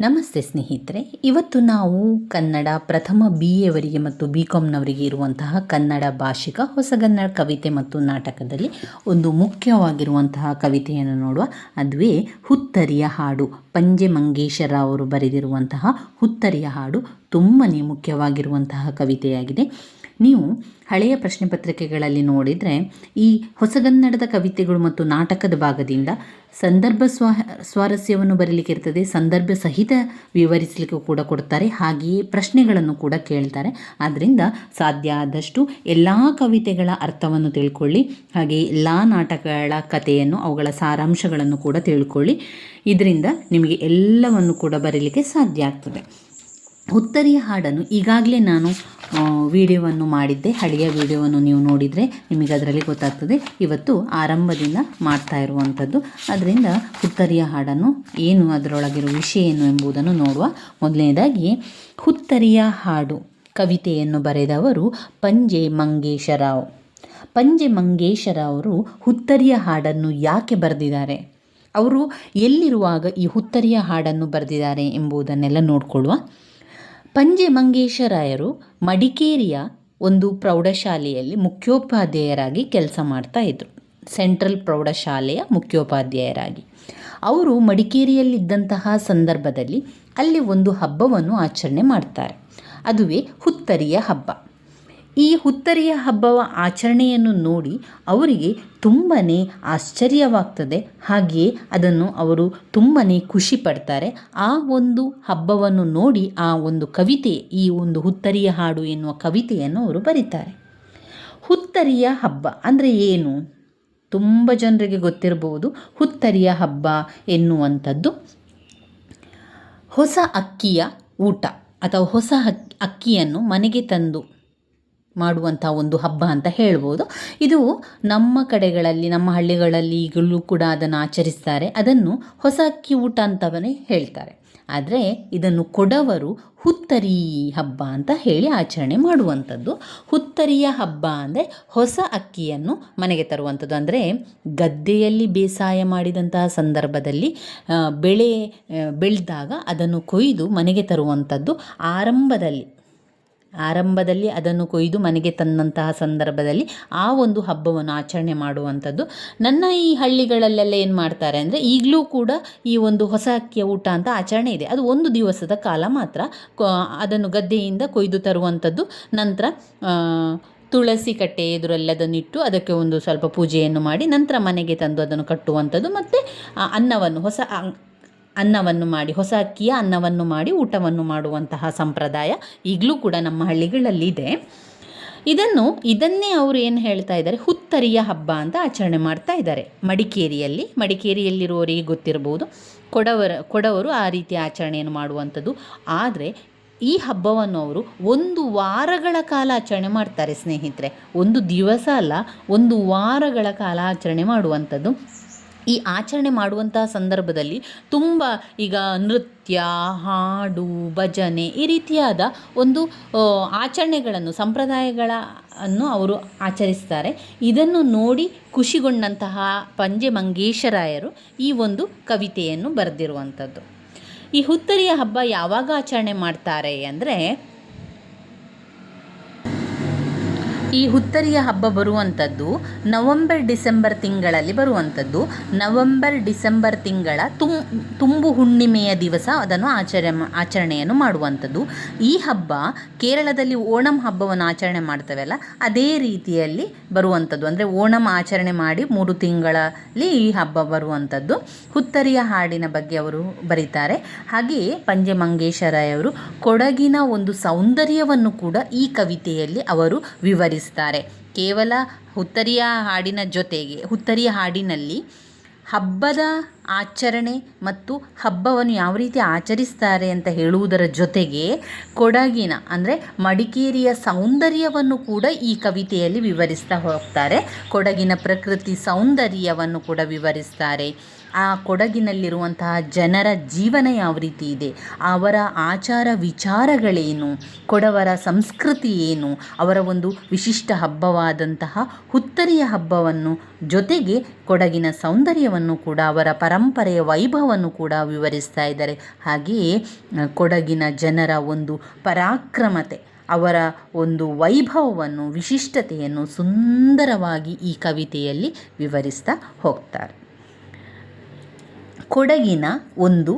ನಮಸ್ತೆ ಸ್ನೇಹಿತರೆ, ಇವತ್ತು ನಾವು ಕನ್ನಡ ಪ್ರಥಮ ಬಿ ಎವರಿಗೆ ಮತ್ತು ಬಿ ಕಾಮ್ನವರಿಗೆ ಇರುವಂತಹ ಕನ್ನಡ ಭಾಷಿಕ ಹೊಸಗನ್ನಡ ಕವಿತೆ ಮತ್ತು ನಾಟಕದಲ್ಲಿ ಒಂದು ಮುಖ್ಯವಾಗಿರುವಂತಹ ಕವಿತೆಯನ್ನು ನೋಡುವ, ಅದುವೇ ಹುತ್ತರಿಯ ಹಾಡು. ಪಂಜೆ ಮಂಗೇಶರ ಅವರು ಬರೆದಿರುವಂತಹ ಹುತ್ತರಿಯ ಹಾಡು ತುಂಬನೇ ಮುಖ್ಯವಾಗಿರುವಂತಹ ಕವಿತೆಯಾಗಿದೆ. ನೀವು ಹಳೆಯ ಪ್ರಶ್ನೆ ಪತ್ರಿಕೆಗಳಲ್ಲಿ ನೋಡಿದರೆ ಈ ಹೊಸಗನ್ನಡದ ಕವಿತೆಗಳು ಮತ್ತು ನಾಟಕದ ಭಾಗದಿಂದ ಸಂದರ್ಭ ಸ್ವ, ಸ್ವಾರಸ್ಯವನ್ನು ಬರೀಲಿಕ್ಕೆ ಇರ್ತದೆ, ಸಂದರ್ಭ ಸಹಿತ ವಿವರಿಸಲಿಕ್ಕೂ ಕೂಡ ಕೊಡ್ತಾರೆ, ಹಾಗೆಯೇ ಪ್ರಶ್ನೆಗಳನ್ನು ಕೂಡ ಕೇಳ್ತಾರೆ. ಆದ್ದರಿಂದ ಸಾಧ್ಯ ಆದಷ್ಟು ಎಲ್ಲ ಕವಿತೆಗಳ ಅರ್ಥವನ್ನು ತಿಳ್ಕೊಳ್ಳಿ, ಹಾಗೆಯೇ ಎಲ್ಲ ನಾಟಕಗಳ ಕಥೆಯನ್ನು, ಅವುಗಳ ಸಾರಾಂಶಗಳನ್ನು ಕೂಡ ತಿಳ್ಕೊಳ್ಳಿ. ಇದರಿಂದ ನಿಮಗೆ ಎಲ್ಲವನ್ನು ಕೂಡ ಬರೀಲಿಕ್ಕೆ ಸಾಧ್ಯ ಆಗ್ತದೆ. ಹುತ್ತರಿಯ ಹಾಡನ್ನು ಈಗಾಗಲೇ ನಾನು ವಿಡಿಯೋವನ್ನು ಮಾಡಿದ್ದೆ. ಹಳೆಯ ವಿಡಿಯೋವನ್ನು ನೀವು ನೋಡಿದರೆ ನಿಮಗೆ ಅದರಲ್ಲಿ ಗೊತ್ತಾಗ್ತದೆ. ಇವತ್ತು ಆರಂಭದಿಂದ ಮಾಡ್ತಾ ಇರುವಂಥದ್ದು. ಅದರಿಂದ ಹುತ್ತರಿಯ ಹಾಡನ್ನು ಏನು, ಅದರೊಳಗಿರೋ ವಿಷಯ ಏನು ಎಂಬುದನ್ನು ನೋಡುವ. ಮೊದಲನೇದಾಗಿ, ಹುತ್ತರಿಯ ಹಾಡು ಕವಿತೆಯನ್ನು ಬರೆದವರು ಪಂಜೆ ಮಂಗೇಶರಾವ್. ಪಂಜೆ ಅವರು ಹುತ್ತರಿಯ ಹಾಡನ್ನು ಯಾಕೆ ಬರೆದಿದ್ದಾರೆ? ಅವರು ಎಲ್ಲಿರುವಾಗ ಈ ಹುತ್ತರಿಯ ಹಾಡನ್ನು ಬರೆದಿದ್ದಾರೆ ಎಂಬುದನ್ನೆಲ್ಲ ನೋಡಿಕೊಳ್ಳುವ. ಪಂಜೆ ಮಂಗೇಶರಾಯರು ಮಡಿಕೇರಿಯ ಒಂದು ಪ್ರೌಢಶಾಲೆಯಲ್ಲಿ ಮುಖ್ಯೋಪಾಧ್ಯಾಯರಾಗಿ ಕೆಲಸ ಮಾಡ್ತಾ ಇದ್ದರು ಸೆಂಟ್ರಲ್ ಪ್ರೌಢಶಾಲೆಯ ಮುಖ್ಯೋಪಾಧ್ಯಾಯರಾಗಿ. ಅವರು ಮಡಿಕೇರಿಯಲ್ಲಿದ್ದಂತಹ ಸಂದರ್ಭದಲ್ಲಿ ಅಲ್ಲಿ ಒಂದು ಹಬ್ಬವನ್ನು ಆಚರಣೆ ಮಾಡ್ತಾರೆ. ಅದುವೇ ಹುತ್ತರಿಯ ಹಬ್ಬ. ಈ ಹುತ್ತರಿಯ ಹಬ್ಬವ ಆಚರಣೆಯನ್ನು ನೋಡಿ ಅವರಿಗೆ ತುಂಬಾ ಆಶ್ಚರ್ಯವಾಗ್ತದೆ. ಹಾಗೆಯೇ ಅದನ್ನು ಅವರು ತುಂಬಾ ಖುಷಿ ಪಡ್ತಾರೆ. ಆ ಒಂದು ಹಬ್ಬವನ್ನು ನೋಡಿ ಆ ಒಂದು ಕವಿತೆ, ಈ ಒಂದು ಹುತ್ತರಿಯ ಹಾಡು ಎನ್ನುವ ಕವಿತೆಯನ್ನು ಅವರು ಬರೀತಾರೆ. ಹುತ್ತರಿಯ ಹಬ್ಬ ಅಂದರೆ ಏನು? ತುಂಬ ಜನರಿಗೆ ಗೊತ್ತಿರಬಹುದು. ಹುತ್ತರಿಯ ಹಬ್ಬ ಎನ್ನುವಂಥದ್ದು ಹೊಸ ಅಕ್ಕಿಯ ಊಟ ಅಥವಾ ಹೊಸ ಅಕ್ಕಿಯನ್ನು ಮನೆಗೆ ತಂದು ಮಾಡುವಂಥ ಒಂದು ಹಬ್ಬ ಅಂತ ಹೇಳ್ಬೋದು. ಇದು ನಮ್ಮ ಕಡೆಗಳಲ್ಲಿ, ನಮ್ಮ ಹಳ್ಳಿಗಳಲ್ಲಿ ಈಗಲೂ ಕೂಡ ಅದನ್ನು ಆಚರಿಸ್ತಾರೆ. ಅದನ್ನು ಹೊಸ ಅಕ್ಕಿ ಊಟ ಅಂತವನೇ ಹೇಳ್ತಾರೆ. ಆದರೆ ಇದನ್ನು ಕೊಡವರು ಹುತ್ತರಿ ಹಬ್ಬ ಅಂತ ಹೇಳಿ ಆಚರಣೆ ಮಾಡುವಂಥದ್ದು. ಹುತ್ತರಿಯ ಹಬ್ಬ ಅಂದರೆ ಹೊಸ ಅಕ್ಕಿಯನ್ನು ಮನೆಗೆ ತರುವಂಥದ್ದು. ಅಂದರೆ ಗದ್ದೆಯಲ್ಲಿ ಬೇಸಾಯ ಮಾಡಿದಂತಹ ಸಂದರ್ಭದಲ್ಲಿ ಬೆಳೆ ಬೆಳೆದಾಗ ಅದನ್ನು ಕೊಯ್ದು ಮನೆಗೆ ತರುವಂಥದ್ದು. ಆರಂಭದಲ್ಲಿ ಆರಂಭದಲ್ಲಿ ಅದನ್ನು ಕೊಯ್ದು ಮನೆಗೆ ತಂದಂತಹ ಸಂದರ್ಭದಲ್ಲಿ ಆ ಒಂದು ಹಬ್ಬವನ್ನು ಆಚರಣೆ ಮಾಡುವಂಥದ್ದು. ನನ್ನ ಈ ಹಳ್ಳಿಗಳಲ್ಲೆಲ್ಲ ಏನು ಮಾಡ್ತಾರೆ ಅಂದರೆ ಈಗಲೂ ಕೂಡ ಈ ಒಂದು ಹೊಸ ಅಕ್ಕಿಯ ಊಟ ಅಂತ ಆಚರಣೆ ಇದೆ. ಅದು ಒಂದು ದಿವಸದ ಕಾಲ ಮಾತ್ರ ಅದನ್ನು ಗದ್ದೆಯಿಂದ ಕೊಯ್ದು ತರುವಂಥದ್ದು. ನಂತರ ತುಳಸಿ ಕಟ್ಟೆ ಎದುರೆಲ್ಲದನ್ನಿಟ್ಟು ಅದಕ್ಕೆ ಒಂದು ಸ್ವಲ್ಪ ಪೂಜೆಯನ್ನು ಮಾಡಿ ನಂತರ ಮನೆಗೆ ತಂದು ಅದನ್ನು ಕಟ್ಟುವಂಥದ್ದು. ಮತ್ತು ಅನ್ನವನ್ನು, ಹೊಸ ಅನ್ನವನ್ನು ಮಾಡಿ, ಹೊಸ ಅಕ್ಕಿಯ ಅನ್ನವನ್ನು ಮಾಡಿ, ಊಟವನ್ನು ಮಾಡುವಂತಹ ಸಂಪ್ರದಾಯ ಈಗಲೂ ಕೂಡ ನಮ್ಮ ಹಳ್ಳಿಗಳಲ್ಲಿ ಇದೆ ಇದನ್ನು, ಇದನ್ನೇ ಅವರು ಏನು ಹೇಳ್ತಾ ಇದ್ದಾರೆ, ಹುತ್ತರಿಯ ಹಬ್ಬ ಅಂತ ಆಚರಣೆ ಮಾಡ್ತಾ ಇದ್ದಾರೆ. ಮಡಿಕೇರಿಯಲ್ಲಿ, ಮಡಿಕೇರಿಯಲ್ಲಿರುವವರಿಗೆ ಗೊತ್ತಿರಬಹುದು, ಕೊಡವರ, ಕೊಡವರು ಆ ರೀತಿ ಆಚರಣೆಯನ್ನು ಮಾಡುವಂಥದ್ದು. ಆದರೆ, ಈ ಹಬ್ಬವನ್ನು ಅವರು ಒಂದು ವಾರಗಳ ಕಾಲ ಆಚರಣೆ ಮಾಡ್ತಾರೆ ಸ್ನೇಹಿತರೆ. ಒಂದು ದಿವಸ ಅಲ್ಲ, ಒಂದು ವಾರಗಳ ಕಾಲ ಆಚರಣೆ ಮಾಡುವಂಥದ್ದು. ಈ ಆಚರಣೆ ಮಾಡುವಂತಹ ಸಂದರ್ಭದಲ್ಲಿ ತುಂಬ ಈಗ ನೃತ್ಯ, ಹಾಡು, ಭಜನೆ ಈ ರೀತಿಯಾದ ಒಂದು ಆಚರಣೆಗಳನ್ನು ಸಂಪ್ರದಾಯಗಳ ಅನ್ನು ಅವರು ಆಚರಿಸ್ತಾರೆ. ಇದನ್ನು ನೋಡಿ ಖುಷಿಗೊಂಡಂತಹ ಪಂಜೆ ಮಂಗೇಶರಾಯರು ಈ ಒಂದು ಕವಿತೆಯನ್ನು ಬರೆದಿರುವಂಥದ್ದು. ಈ ಹುತ್ತರಿಯ ಹಬ್ಬ ಯಾವಾಗ ಆಚರಣೆ ಮಾಡ್ತಾರೆ ಅಂದರೆ ಈ ಹುತ್ತರಿಯ ಹಬ್ಬ ಬರುವಂಥದ್ದು ನವಂಬರ್, ಡಿಸೆಂಬರ್ ತಿಂಗಳಲ್ಲಿ ಬರುವಂಥದ್ದು ನವಂಬರ್, ಡಿಸೆಂಬರ್ ತಿಂಗಳ ತುಂ, ತುಂಬು ಹುಣ್ಣಿಮೆಯ ದಿವಸ ಅದನ್ನು ಆಚರಣೆ ಆಚರಣೆಯನ್ನು ಮಾಡುವಂಥದ್ದು ಈ ಹಬ್ಬ ಕೇರಳದಲ್ಲಿ ಓಣಂ ಹಬ್ಬವನ್ನು ಆಚರಣೆ ಮಾಡ್ತೇವಲ್ಲ ಅದೇ ರೀತಿಯಲ್ಲಿ ಬರುವಂಥದ್ದು ಅಂದರೆ ಓಣಂ ಆಚರಣೆ ಮಾಡಿ ಮೂರು ತಿಂಗಳಲ್ಲಿ ಈ ಹಬ್ಬ ಬರುವಂಥದ್ದು ಹುತ್ತರಿಯ ಹಾಡಿನ ಬಗ್ಗೆ ಅವರು ಬರೀತಾರೆ. ಹಾಗೆಯೇ ಪಂಜೆ ಮಂಗೇಶರಾಯವರು ಕೊಡಗಿನ ಒಂದು ಸೌಂದರ್ಯವನ್ನು ಕೂಡ ಈ ಕವಿತೆಯಲ್ಲಿ ಅವರು ವಿವರಿಸ್ತಾರೆ ಕೇವಲ ಹುತ್ತರಿಯ ಹಾಡಿನ ಜೊತೆಗೆ, ಹುತ್ತರಿಯ ಹಾಡಿನಲ್ಲಿ ಹಬ್ಬದ ಆಚರಣೆ ಮತ್ತು ಹಬ್ಬವನ್ನು ಯಾವ ರೀತಿ ಆಚರಿಸ್ತಾರೆ ಅಂತ ಹೇಳುವುದರ ಜೊತೆಗೆ ಕೊಡಗಿನ, ಅಂದರೆ ಮಡಿಕೇರಿಯ ಸೌಂದರ್ಯವನ್ನು ಕೂಡ ಈ ಕವಿತೆಯಲ್ಲಿ ವಿವರಿಸ್ತಾ ಹೋಗ್ತಾರೆ. ಕೊಡಗಿನ ಪ್ರಕೃತಿ ಸೌಂದರ್ಯವನ್ನು ಕೂಡ ವಿವರಿಸ್ತಾರೆ. ಆ ಕೊಡಗಿನಲ್ಲಿರುವಂತಹ ಜನರ ಜೀವನ ಯಾವ ರೀತಿ ಇದೆ? ಅವರ ಆಚಾರ ವಿಚಾರಗಳೇನು? ಕೊಡವರ ಸಂಸ್ಕೃತಿ ಏನು? ಅವರ ಒಂದು ವಿಶಿಷ್ಟ ಹಬ್ಬವಾದಂತಹ ಹುತ್ತರಿಯ ಹಬ್ಬವನ್ನು ಜೊತೆಗೆ ಕೊಡಗಿನ ಸೌಂದರ್ಯವನ್ನು ಕೂಡ, ಅವರ ಪರಂಪರೆಯ ವೈಭವವನ್ನು ಕೂಡ ವಿವರಿಸ್ತಾ ಇದ್ದಾರೆ. ಹಾಗೆಯೇ, ಕೊಡಗಿನ ಜನರ ಒಂದು ಪರಾಕ್ರಮತೆ, ಅವರ ಒಂದು ವೈಭವವನ್ನು, ವಿಶಿಷ್ಟತೆಯನ್ನು ಸುಂದರವಾಗಿ ಈ ಕವಿತೆಯಲ್ಲಿ ವಿವರಿಸ್ತಾ ಹೋಗ್ತಾರೆ. ಕೊಡಗಿನ ಒಂದು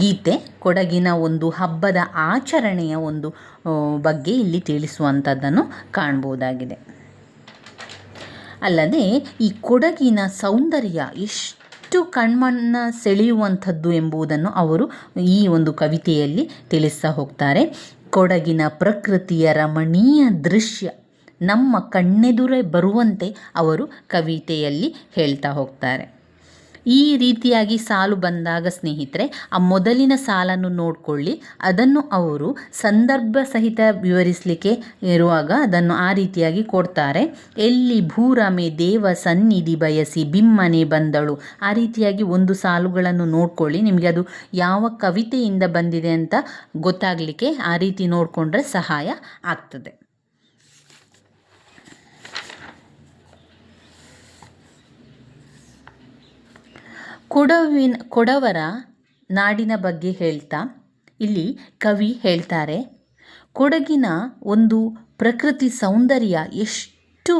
ಗೀತೆ, ಕೊಡಗಿನ ಒಂದು ಹಬ್ಬದ ಆಚರಣೆಯ ಒಂದು ಬಗ್ಗೆ ಇಲ್ಲಿ ತಿಳಿಸುವಂಥದ್ದನ್ನು ಕಾಣ್ಬೋದಾಗಿದೆ. ಅಲ್ಲದೆ ಈ ಕೊಡಗಿನ ಸೌಂದರ್ಯ ಎಷ್ಟು ಕಣ್ಮಣ್ಣ ಸೆಳೆಯುವಂಥದ್ದು ಎಂಬುದನ್ನು ಅವರು ಈ ಒಂದು ಕವಿತೆಯಲ್ಲಿ ತಿಳಿಸ್ತಾ ಹೋಗ್ತಾರೆ. ಕೊಡಗಿನ ಪ್ರಕೃತಿಯ ರಮಣೀಯ ದೃಶ್ಯ, ನಮ್ಮ ಕಣ್ಣೆದುರೇ ಬರುವಂತೆ ಅವರು ಕವಿತೆಯಲ್ಲಿ ಹೇಳ್ತಾ ಹೋಗ್ತಾರೆ. ಈ ರೀತಿಯಾಗಿ ಸಾಲು ಬಂದಾಗ ಸ್ನೇಹಿತರೆ, ಆ ಮೊದಲಿನ ಸಾಲನ್ನು ನೋಡಿಕೊಳ್ಳಿ. ಅದನ್ನು ಅವರು ಸಂದರ್ಭ ಸಹಿತ ವಿವರಿಸಲಿಕ್ಕೆ ಇರುವಾಗ ಅದನ್ನು ಆ ರೀತಿಯಾಗಿ ಕೊಡ್ತಾರೆ. ಎಲ್ಲಿ ಭೂರಮೆ, ದೇವ ಸನ್ನಿಧಿ ಬಯಸಿ ಬಿಮ್ಮನೆ ಬಂದಳು. ಆ ರೀತಿಯಾಗಿ ಒಂದು ಸಾಲುಗಳನ್ನು ನೋಡಿಕೊಳ್ಳಿ. ನಿಮಗೆ ಅದು ಯಾವ ಕವಿತೆಯಿಂದ ಬಂದಿದೆ ಅಂತ ಗೊತ್ತಾಗಲಿಕ್ಕೆ ಆ ರೀತಿ ನೋಡಿಕೊಂಡ್ರೆ ಸಹಾಯ ಆಗ್ತದೆ. ಕೊಡವಿನ, ಕೊಡವರ ನಾಡಿನ ಬಗ್ಗೆ ಹೇಳ್ತಾ, ಇಲ್ಲಿ ಕವಿ ಹೇಳ್ತಾರೆ, ಕೊಡಗಿನ ಒಂದು ಪ್ರಕೃತಿ ಸೌಂದರ್ಯ ಎಷ್ಟು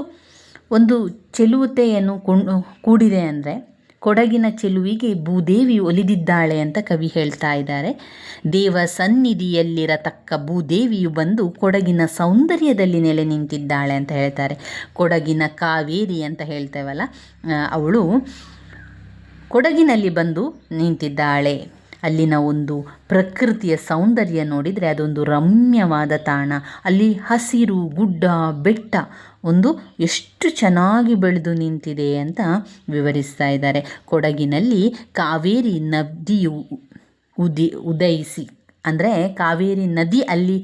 ಒಂದು ಚೆಲುವತೆಯನ್ನು ಕೊಂಡು ಕೂಡಿದೆ ಅಂದರೆ, ಕೊಡಗಿನ ಚೆಲುವಿಗೆ ಭೂದೇವಿ ಒಲಿದಿದ್ದಾಳೆ ಅಂತ ಕವಿ ಹೇಳ್ತಾ ಇದ್ದಾರೆ. ದೇವ ಸನ್ನಿಧಿಯಲ್ಲಿರತಕ್ಕ ಭೂದೇವಿಯು ಬಂದು ಕೊಡಗಿನ ಸೌಂದರ್ಯದಲ್ಲಿ ನೆಲೆ ನಿಂತಿದ್ದಾಳೆ ಅಂತ ಹೇಳ್ತಾರೆ. ಕೊಡಗಿನ ಕಾವೇರಿ ಅಂತ ಹೇಳ್ತೇವಲ್ಲ ಅವಳು ಕೊಡಗಿನಲ್ಲಿ ಬಂದು ನಿಂತಿದ್ದಾಳೆ. ಅಲ್ಲಿನ ಒಂದು ಪ್ರಕೃತಿಯ ಸೌಂದರ್ಯ ನೋಡಿದರೆ ಅದೊಂದು ರಮ್ಯವಾದ ತಾಣ. ಅಲ್ಲಿ ಹಸಿರು, ಗುಡ್ಡ, ಬೆಟ್ಟ ಒಂದು ಎಷ್ಟು ಚೆನ್ನಾಗಿ ಬೆಳೆದು ನಿಂತಿದೆ ಅಂತ ವಿವರಿಸ್ತಾ ಇದ್ದಾರೆ. ಕೊಡಗಿನಲ್ಲಿ ಕಾವೇರಿ ನದಿಯು ಉದಿ, ಉದಯಿಸಿ, ಅಂದರೆ ಕಾವೇರಿ ನದಿ ಅಲ್ಲಿ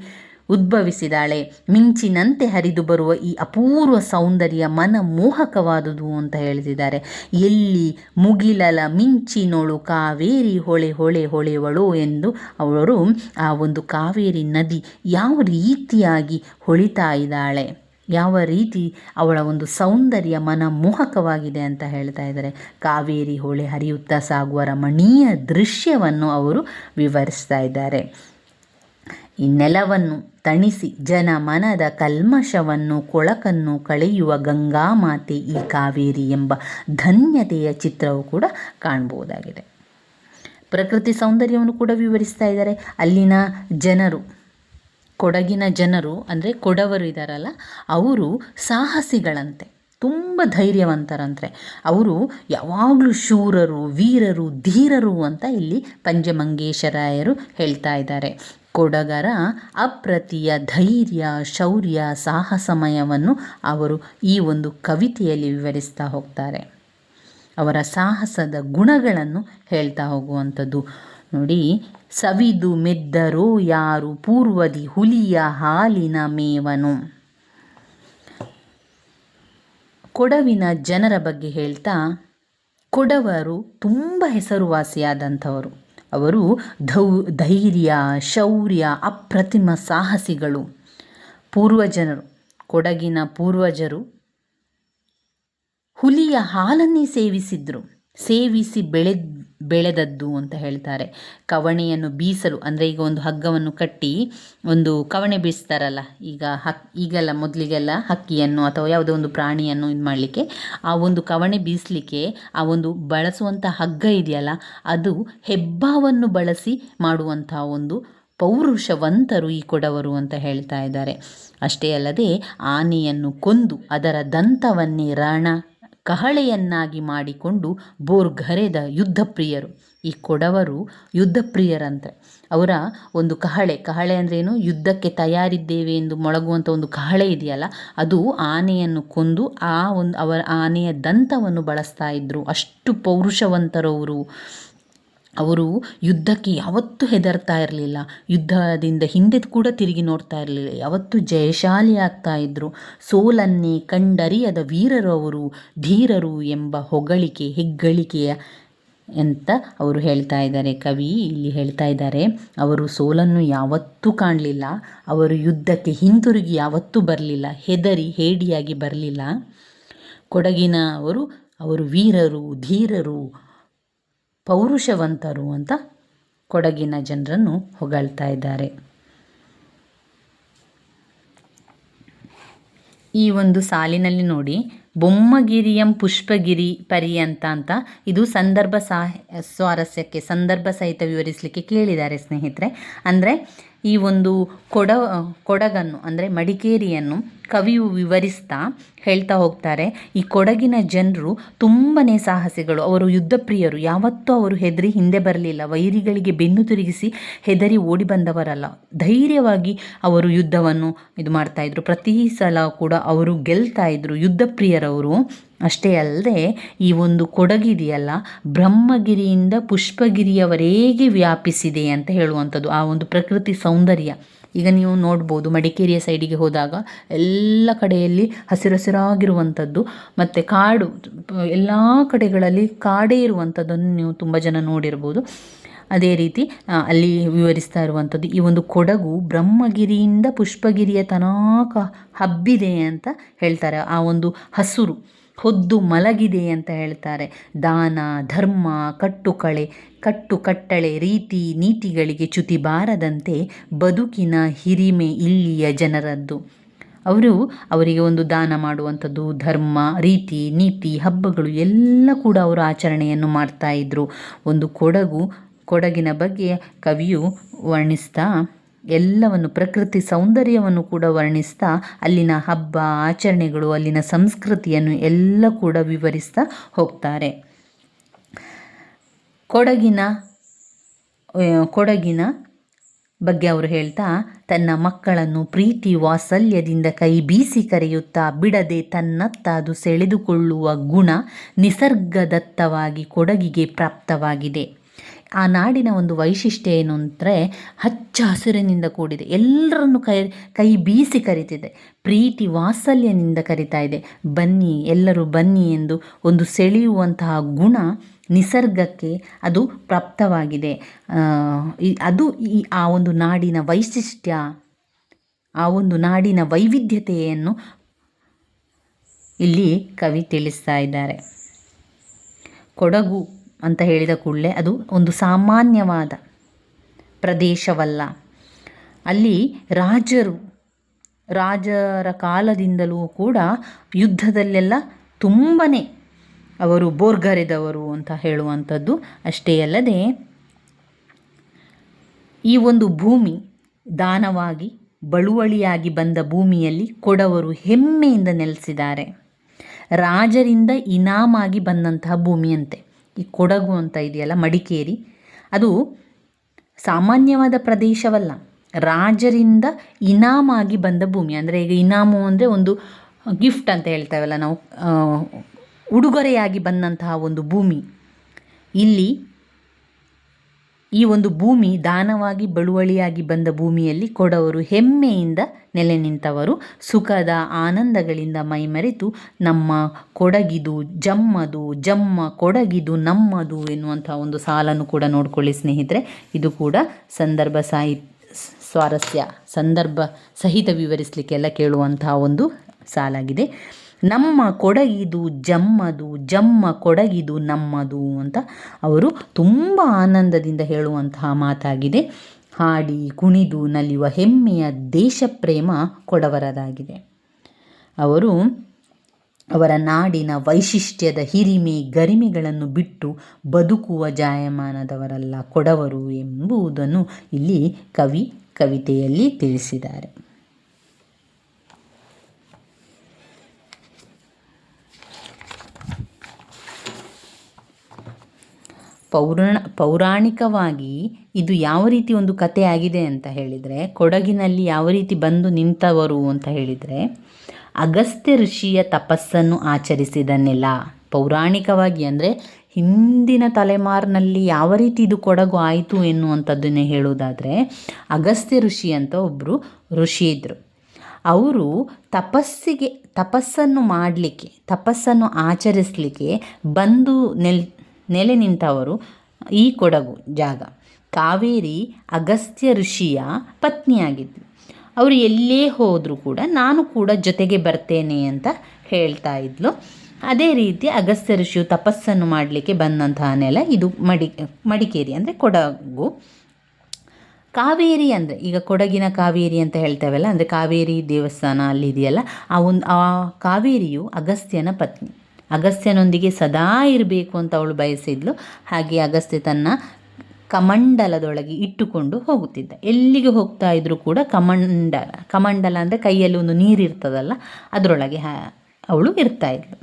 ಉದ್ಭವಿಸಿದಾಳೆ. ಮಿಂಚಿನಂತೆ ಹರಿದು ಬರುವ ಈ ಅಪೂರ್ವ ಸೌಂದರ್ಯ ಮನಮೋಹಕವಾದುದು ಅಂತ ಹೇಳ್ತಿದ್ದಾರೆ ಎಲ್ಲಿ ಮುಗಿಲಲ ಮಿಂಚಿನೋಳು ಕಾವೇರಿ ಹೊಳೆ ಹೊಳೆ ಹೊಳೆವಳು ಎಂದು ಅವರು ಆ ಒಂದು ಕಾವೇರಿ ನದಿ ಯಾವ ರೀತಿಯಾಗಿ ಹೊಳಿತಾ ಇದ್ದಾಳೆ, ಯಾವ ರೀತಿ ಅವಳ ಒಂದು ಸೌಂದರ್ಯ ಮನಮೋಹಕವಾಗಿದೆ ಅಂತ ಹೇಳ್ತಾ ಇದ್ದಾರೆ. ಕಾವೇರಿ ಹೊಳೆ ಹರಿಯುತ್ತಾ ಸಾಗುವ ರಮಣೀಯ ದೃಶ್ಯವನ್ನು ಅವರು ವಿವರಿಸ್ತಾ ಇದ್ದಾರೆ. ಈ ನೆಲವನ್ನು ತಣಿಸಿ ಜನ ಮನದ ಕಲ್ಮಶವನ್ನು ಕೊಳಕನ್ನು ಕಳೆಯುವ ಗಂಗಾಮಾತೆ ಈ ಕಾವೇರಿ ಎಂಬ ಧನ್ಯತೆಯ ಚಿತ್ರವು ಕೂಡ ಕಾಣಬಹುದಾಗಿದೆ. ಪ್ರಕೃತಿ ಸೌಂದರ್ಯವನ್ನು ಕೂಡ ವಿವರಿಸ್ತಾ ಇದ್ದಾರೆ. ಅಲ್ಲಿನ ಜನರು, ಕೊಡಗಿನ ಜನರು ಅಂದರೆ ಕೊಡವರು ಇದ್ದಾರಲ್ಲ ಅವರು ಸಾಹಸಿಗಳಂತೆ, ತುಂಬ ಧೈರ್ಯವಂತರಂತೆ. ಅವರು ಯಾವಾಗಲೂ ಶೂರರು, ವೀರರು, ಧೀರರು ಅಂತ ಇಲ್ಲಿ ಪಂಚಮಂಗೇಶರಾಯರು ಹೇಳ್ತಾ ಇದ್ದಾರೆ. ಕೊಡಗರ ಅಪ್ರತಿಯ ಧೈರ್ಯ, ಶೌರ್ಯ, ಸಾಹಸಮಯವನ್ನು ಅವರು ಈ ಒಂದು ಕವಿತೆಯಲ್ಲಿ ವಿವರಿಸ್ತಾ ಹೋಗ್ತಾರೆ. ಅವರ ಸಾಹಸದ ಗುಣಗಳನ್ನು ಹೇಳ್ತಾ ಹೋಗುವಂಥದ್ದು. ನೋಡಿ, ಸವಿದು ಮೆದ್ದರೋ ಯಾರು ಪೂರ್ವದಿ ಹುಲಿಯ ಹಾಲಿನ ಮೇವನು. ಕೊಡವಿನ ಜನರ ಬಗ್ಗೆ ಹೇಳ್ತಾ, ಕೊಡವರು ತುಂಬ ಹೆಸರುವಾಸಿಯಾದಂಥವರು. ಅವರು ಧೌ ಧೈರ್ಯ ಶೌರ್ಯ ಅಪ್ರತಿಮ ಸಾಹಸಿಗಳು. ಪೂರ್ವಜನರು ಕೊಡಗಿನ ಪೂರ್ವಜರು ಹುಲಿಯ ಹಾಲನ್ನೇ ಸೇವಿಸಿದ್ರು. ಸೇವಿಸಿ ಬೆಳೆ ಬೆಳೆದದ್ದು ಅಂತ ಹೇಳ್ತಾರೆ. ಕವಣೆಯನ್ನು ಬೀಸಲು, ಅಂದರೆ ಈಗ ಒಂದು ಹಗ್ಗವನ್ನು ಕಟ್ಟಿ ಒಂದು ಕವಣೆ ಬೀಸ್ತಾರಲ್ಲ, ಈಗ ಹಕ್ ಈಗೆಲ್ಲ ಮೊದಲಿಗೆಲ್ಲ ಹಕ್ಕಿಯನ್ನು ಅಥವಾ ಯಾವುದೋ ಒಂದು ಪ್ರಾಣಿಯನ್ನು ಇದು ಮಾಡಲಿಕ್ಕೆ, ಆ ಒಂದು ಕವಣೆ ಬೀಸಲಿಕ್ಕೆ ಆ ಒಂದು ಬಳಸುವಂಥ ಹಗ್ಗ ಇದೆಯಲ್ಲ, ಅದು ಹೆಬ್ಬಾವನ್ನು ಬಳಸಿ ಮಾಡುವಂಥ ಒಂದು ಪೌರುಷವಂತರು ಈ ಕೊಡವರು ಅಂತ ಹೇಳ್ತಾ ಇದ್ದಾರೆ. ಅಷ್ಟೇ ಅಲ್ಲದೆ ಆನೆಯನ್ನು ಕೊಂದು ಅದರ ದಂತವನ್ನೇ ರಾಣ ಕಹಳೆಯನ್ನಾಗಿ ಮಾಡಿಕೊಂಡು ಬೋರ್ಗರೆದ ಯುದ್ಧಪ್ರಿಯರು. ಈ ಕೊಡವರು ಯುದ್ಧಪ್ರಿಯರಂತೆ. ಅವರ ಒಂದು ಕಹಳೆ ಕಹಳೆ ಅಂದ್ರೇನು ಯುದ್ಧಕ್ಕೆ ತಯಾರಿದ್ದೇವೆ ಎಂದು ಮೊಳಗುವಂಥ ಒಂದು ಕಹಳೆ ಇದೆಯಲ್ಲ, ಅದು ಆನೆಯನ್ನು ಕೊಂದು ಆ ಒಂದು ಅವರ ಆನೆಯ ದಂತವನ್ನು ಬಳಸ್ತಾ ಇದ್ದರು ಅಷ್ಟು ಪೌರುಷವಂತರವರು. ಅವರು ಯುದ್ಧಕ್ಕೆ ಯಾವತ್ತೂ ಹೆದರ್ತಾ ಇರಲಿಲ್ಲ. ಯುದ್ಧದಿಂದ ಹಿಂದೆ ಕೂಡ ತಿರುಗಿ ನೋಡ್ತಾ ಇರಲಿಲ್ಲ. ಯಾವತ್ತೂ ಜಯಶಾಲಿ ಆಗ್ತಾ ಇದ್ದರು ಸೋಲನ್ನೇ ಕಂಡರಿಯದ ವೀರರು ಅವರು, ಧೀರರು ಎಂಬ ಹೊಗಳಿಕೆ, ಹೆಗ್ಗಳಿಕೆಯ ಅಂತ ಅವರು ಹೇಳ್ತಾ ಇದ್ದಾರೆ. ಕವಿ ಇಲ್ಲಿ ಹೇಳ್ತಾ ಇದ್ದಾರೆ, ಅವರು ಸೋಲನ್ನು ಯಾವತ್ತೂ ಕಾಣಲಿಲ್ಲ. ಅವರು ಯುದ್ಧಕ್ಕೆ ಹಿಂತಿರುಗಿ ಯಾವತ್ತೂ ಬರಲಿಲ್ಲ. ಹೆದರಿ, ಹೇಡಿಯಾಗಿ ಬರಲಿಲ್ಲ. ಕೊಡಗಿನವರು, ಅವರು ವೀರರು, ಧೀರರು ಪೌರುಷವಂತರು ಅಂತ ಕೊಡಗಿನ ಜನರನ್ನು ಹೊಗಳ್ತಾ ಇದ್ದಾರೆ. ಈ ಒಂದು ಸಾಲಿನಲ್ಲಿ ನೋಡಿ, ಬೊಮ್ಮಗಿರಿಯಂ ಪುಷ್ಪಗಿರಿ ಪರ್ಯಂತ ಅಂತ ಇದು ಸಂದರ್ಭ ಸಾ, ಸ್ವಾರಸ್ಯಕ್ಕೆ, ಸಂದರ್ಭ ಸಹಿತ ವಿವರಿಸಲಿಕ್ಕೆ ಕೇಳಿದ್ದಾರೆ ಸ್ನೇಹಿತರೆ. ಅಂದರೆ ಈ ಒಂದು ಕೊಡ, ಕೊಡಗನ್ನು, ಅಂದರೆ ಮಡಿಕೇರಿಯನ್ನು ಕವಿಯು ವಿವರಿಸ್ತಾ ಹೇಳ್ತಾ ಹೋಗ್ತಾರೆ. ಈ ಕೊಡಗಿನ ಜನರು ತುಂಬಾ ಸಾಹಸಿಗಳು. ಅವರು ಯುದ್ಧ ಪ್ರಿಯರು ಯಾವತ್ತೂ ಅವರು ಹೆದರಿ ಹಿಂದೆ ಬರಲಿಲ್ಲ. ವೈರಿಗಳಿಗೆ ಬೆನ್ನು ತಿರುಗಿಸಿ ಹೆದರಿ ಓಡಿ ಬಂದವರಲ್ಲ. ಧೈರ್ಯವಾಗಿ ಅವರು ಯುದ್ಧವನ್ನು ಇದು ಮಾಡ್ತಾಯಿದ್ರು ಪ್ರತಿ ಸಲ ಕೂಡ ಅವರು ಗೆಲ್ತಾ ಯುದ್ಧ ಯುದ್ಧಪ್ರಿಯರವರು ಅಷ್ಟೇ ಅಲ್ಲದೆ ಈ ಒಂದು ಕೊಡಗಿದೆಯಲ್ಲ, ಬ್ರಹ್ಮಗಿರಿಯಿಂದ ಪುಷ್ಪಗಿರಿಯವರೆಗೆ ವ್ಯಾಪಿಸಿದೆ ಅಂತ ಹೇಳುವಂಥದ್ದು ಆ ಒಂದು ಪ್ರಕೃತಿ ಸೌಂದರ್ಯ. ಈಗ ನೀವು ನೋಡ್ಬೋದು, ಮಡಿಕೇರಿಯ ಸೈಡಿಗೆ ಹೋದಾಗ ಎಲ್ಲ ಕಡೆಯಲ್ಲಿ ಹಸಿರಸಿರಾಗಿರುವಂಥದ್ದು, ಮತ್ತು ಕಾಡು, ಎಲ್ಲ ಕಡೆಗಳಲ್ಲಿ ಕಾಡೇ ಇರುವಂಥದ್ದನ್ನು ನೀವು ತುಂಬ ಜನ ನೋಡಿರ್ಬೋದು. ಅದೇ ರೀತಿ ಅಲ್ಲಿ ವಿವರಿಸ್ತಾ ಇರುವಂಥದ್ದು, ಈ ಒಂದು ಕೊಡಗು ಬ್ರಹ್ಮಗಿರಿಯಿಂದ ಪುಷ್ಪಗಿರಿಯ ತನಕ ಹಬ್ಬಿದೆ ಅಂತ ಹೇಳ್ತಾರೆ ಆ ಒಂದು ಹಸುರು. ಹೊದ್ದು ಮಲಗಿದೆ ಅಂತ ಹೇಳ್ತಾರೆ. ದಾನ, ಧರ್ಮ, ಕಟ್ಟುಕಳೆ, ಕಟ್ಟು ಕಟ್ಟಳೆ ರೀತಿ ನೀತಿಗಳಿಗೆ ಚ್ಯುತಿ ಬಾರದಂತೆ ಬದುಕಿನ ಹಿರಿಮೆ ಇಲ್ಲಿಯ ಜನರದ್ದು. ಅವರು ಅವರಿಗೆ ಒಂದು ದಾನ ಮಾಡುವಂಥದ್ದು, ಧರ್ಮ, ರೀತಿ, ನೀತಿ, ಹಬ್ಬಗಳು ಎಲ್ಲ ಕೂಡ ಅವರು ಆಚರಣೆಯನ್ನು ಮಾಡ್ತಾ ಇದ್ದರು ಒಂದು ಕೊಡಗು, ಕೊಡಗಿನ ಬಗ್ಗೆ ಕವಿಯು ವರ್ಣಿಸ್ತಾ ಎಲ್ಲವನ್ನು ಪ್ರಕೃತಿ ಸೌಂದರ್ಯವನ್ನು ಕೂಡ ವರ್ಣಿಸ್ತಾ ಅಲ್ಲಿನ ಹಬ್ಬ, ಆಚರಣೆಗಳು, ಅಲ್ಲಿನ ಸಂಸ್ಕೃತಿಯನ್ನು ಎಲ್ಲ ಕೂಡ ವಿವರಿಸ್ತಾ ಹೋಗ್ತಾರೆ. ಕೊಡಗಿನ ಕೊಡಗಿನ ಬಗ್ಗೆ ಅವರು ಹೇಳ್ತಾ, ತನ್ನ ಮಕ್ಕಳನ್ನು ಪ್ರೀತಿ ವಾತ್ಸಲ್ಯದಿಂದ ಕೈ ಬೀಸಿ ಕರೆಯುತ್ತಾ, ಬಿಡದೆ ತನ್ನತ್ತ ಅದು ಸೆಳೆದುಕೊಳ್ಳುವ ಗುಣ ನಿಸರ್ಗದತ್ತವಾಗಿ ಕೊಡಗಿಗೆ ಪ್ರಾಪ್ತವಾಗಿದೆ. ಆ ನಾಡಿನ ಒಂದು ವೈಶಿಷ್ಟ್ಯ ಏನು ಅಂದರೆ ಹಚ್ಚ ಹಸಿರಿನಿಂದ ಕೂಡಿದೆ. ಎಲ್ಲರನ್ನು ಕೈ ಕೈ ಬೀಸಿ ಕರಿತಿದೆ. ಪ್ರೀತಿ ವಾತ್ಸಲ್ಯನಿಂದ ಕರಿತಾ ಇದೆ. ಬನ್ನಿ, ಎಲ್ಲರೂ ಬನ್ನಿ ಎಂದು ಒಂದು ಸೆಳೆಯುವಂತಹ ಗುಣ ನಿಸರ್ಗಕ್ಕೆ ಅದು ಪ್ರಾಪ್ತವಾಗಿದೆ. ಅದು ಈ, ಆ ಒಂದು ನಾಡಿನ ವೈಶಿಷ್ಟ್ಯ, ಆ ಒಂದು ನಾಡಿನ ವೈವಿಧ್ಯತೆಯನ್ನು ಇಲ್ಲಿ ಕವಿ ತಿಳಿಸ್ತಾ ಇದ್ದಾರೆ. ಕೊಡಗು ಅಂತ ಹೇಳಿದ ಕೂಡಲೇ ಅದು ಒಂದು ಸಾಮಾನ್ಯವಾದ ಪ್ರದೇಶವಲ್ಲ. ಅಲ್ಲಿ ರಾಜರು, ರಾಜರ ಕಾಲದಿಂದಲೂ ಕೂಡ ಯುದ್ಧದಲ್ಲೆಲ್ಲ ತುಂಬನೇ ಅವರು ಬೋರ್ಗರೆದವರು ಅಂತ ಹೇಳುವಂಥದ್ದು ಅಷ್ಟೇ ಅಲ್ಲದೆ ಈ ಒಂದು ಭೂಮಿ ದಾನವಾಗಿ, ಬಳುವಳಿಯಾಗಿ ಬಂದ ಭೂಮಿಯಲ್ಲಿ ಕೊಡವರು ಹೆಮ್ಮೆಯಿಂದ ನೆಲೆಸಿದ್ದಾರೆ. ರಾಜರಿಂದ ಇನಾಮಾಗಿ ಬಂದಂತಹ ಭೂಮಿಯಂತೆ. ಈ ಕೊಡಗು ಅಂತ ಇದೆಯಲ್ಲ, ಮಡಿಕೇರಿ, ಅದು ಸಾಮಾನ್ಯವಾದ ಪ್ರದೇಶವಲ್ಲ. ರಾಜರಿಂದ ಇನಾಮಾಗಿ ಬಂದ ಭೂಮಿ. ಅಂದರೆ ಈಗ ಇನಾಮು ಅಂದರೆ ಒಂದು ಗಿಫ್ಟ್ ಅಂತ ಹೇಳ್ತೇವಲ್ಲ ನಾವು ಉಡುಗೊರೆಯಾಗಿ ಬಂದಂತಹ ಒಂದು ಭೂಮಿ. ಇಲ್ಲಿ ಈ ಒಂದು ಭೂಮಿ ದಾನವಾಗಿ ಬಳುವಳಿಯಾಗಿ ಬಂದ ಭೂಮಿಯಲ್ಲಿ ಕೊಡವರು ಹೆಮ್ಮೆಯಿಂದ ನೆಲೆ ನಿಂತವರು. ಸುಖದ ಆನಂದಗಳಿಂದ ಮೈಮರೆತು, ನಮ್ಮ ಕೊಡಗಿದು ಜಮ್ಮದು, ಜಮ್ಮ ಕೊಡಗಿದು ನಮ್ಮದು ಎನ್ನುವಂಥ ಒಂದು ಸಾಲನ್ನು ಕೂಡ ನೋಡಿಕೊಳ್ಳಿ ಸ್ನೇಹಿತರೆ. ಇದು ಕೂಡ ಸಂದರ್ಭ ಸಾಹಿ, ಸ್ವಾರಸ್ಯ, ಸಂದರ್ಭ ಸಹಿತ ವಿವರಿಸಲಿಕ್ಕೆಲ್ಲ ಕೇಳುವಂತಹ ಒಂದು ಸಾಲಾಗಿದೆ. ನಮ್ಮ ಕೊಡಗಿದು ಜಮ್ಮದು, ಜಮ್ಮ ಕೊಡಗಿದು ನಮ್ಮದು ಅಂತ ಅವರು ತುಂಬ ಆನಂದದಿಂದ ಹೇಳುವಂತಹ ಮಾತಾಗಿದೆ. ಹಾಡಿ, ಕುಣಿದು, ನಲಿಯುವ ಹೆಮ್ಮೆಯ ದೇಶ ಪ್ರೇಮ ಕೊಡವರದಾಗಿದೆ. ಅವರು ಅವರ ನಾಡಿನ ವೈಶಿಷ್ಟ್ಯದ ಹಿರಿಮೆ, ಗರಿಮೆಗಳನ್ನು ಬಿಟ್ಟು ಬದುಕುವ ಜಾಯಮಾನದವರಲ್ಲ ಕೊಡವರು ಎಂಬುದನ್ನು ಇಲ್ಲಿ ಕವಿ ಕವಿತೆಯಲ್ಲಿ ತಿಳಿಸಿದ್ದಾರೆ. ಪೌರಾಣ, ಪೌರಾಣಿಕವಾಗಿ ಇದು ಯಾವ ರೀತಿ ಒಂದು ಕತೆ ಆಗಿದೆ ಅಂತ ಹೇಳಿದರೆ, ಕೊಡಗಿನಲ್ಲಿ ಯಾವ ರೀತಿ ಬಂದು ನಿಂತವರು ಅಂತ ಹೇಳಿದರೆ, ಅಗಸ್ತ್ಯ ಋಷಿಯ ತಪಸ್ಸನ್ನು ಆಚರಿಸಿದ ಪೌರಾಣಿಕವಾಗಿ ಅಂದರೆ ಹಿಂದಿನ ತಲೆಮಾರಿನಲ್ಲಿ ಯಾವ ರೀತಿ ಇದು ಕೊಡಗು ಆಯಿತು ಎನ್ನುವಂಥದ್ದನ್ನೇ ಹೇಳೋದಾದರೆ ಅಗಸ್ತ್ಯ ಋಷಿ ಅಂತ ಒಬ್ಬರು ಋಷಿ ಇದ್ದರು ಅವರು ತಪಸ್ಸಿಗೆ, ತಪಸ್ಸನ್ನು ಮಾಡಲಿಕ್ಕೆ, ತಪಸ್ಸನ್ನು ಆಚರಿಸಲಿಕ್ಕೆ ಬಂದು ನೆಲ್ ನೆಲೆ ನಿಂತವರು ಈ ಕೊಡಗು ಜಾಗ. ಕಾವೇರಿ ಅಗಸ್ತ್ಯ ಋಷಿಯ ಪತ್ನಿಯಾಗಿದ್ದರು ಅವರು ಎಲ್ಲೇ ಹೋದರೂ ಕೂಡ ನಾನು ಕೂಡ ಜೊತೆಗೆ ಬರ್ತೇನೆ ಅಂತ ಹೇಳ್ತಾ ಇದ್ಲು. ಅದೇ ರೀತಿ ಅಗಸ್ತ್ಯ ಋಷಿಯು ತಪಸ್ಸನ್ನು ಮಾಡಲಿಕ್ಕೆ ಬಂದಂತಹ ನೆಲ ಇದು ಮಡಿ, ಮಡಿಕೇರಿ ಅಂದರೆ ಕೊಡಗು. ಕಾವೇರಿ ಅಂದರೆ, ಈಗ ಕೊಡಗಿನ ಕಾವೇರಿ ಅಂತ ಹೇಳ್ತೇವಲ್ಲ, ಅಂದರೆ ಕಾವೇರಿ ದೇವಸ್ಥಾನ ಅಲ್ಲಿದೆಯಲ್ಲ ಆ ಒಂದು, ಆ ಕಾವೇರಿಯು ಅಗಸ್ತ್ಯನ ಪತ್ನಿ. ಅಗಸ್ತ್ಯನೊಂದಿಗೆ ಸದಾ ಇರಬೇಕು ಅಂತ ಅವಳು ಬಯಸಿದ್ಲು. ಹಾಗೆ ಅಗಸ್ತ್ಯ ತನ್ನ ಕಮಂಡಲದೊಳಗೆ ಇಟ್ಟುಕೊಂಡು ಹೋಗುತ್ತಿದ್ದ. ಎಲ್ಲಿಗೆ ಹೋಗ್ತಾ ಇದ್ರೂ ಕೂಡ ಕಮಂಡಲ ಕಮಂಡಲ ಅಂದರೆ ಕೈಯಲ್ಲಿ ಒಂದು ನೀರಿರ್ತದಲ್ಲ ಅದರೊಳಗೆ ಅವಳು ಇರ್ತಾ ಇದ್ಳು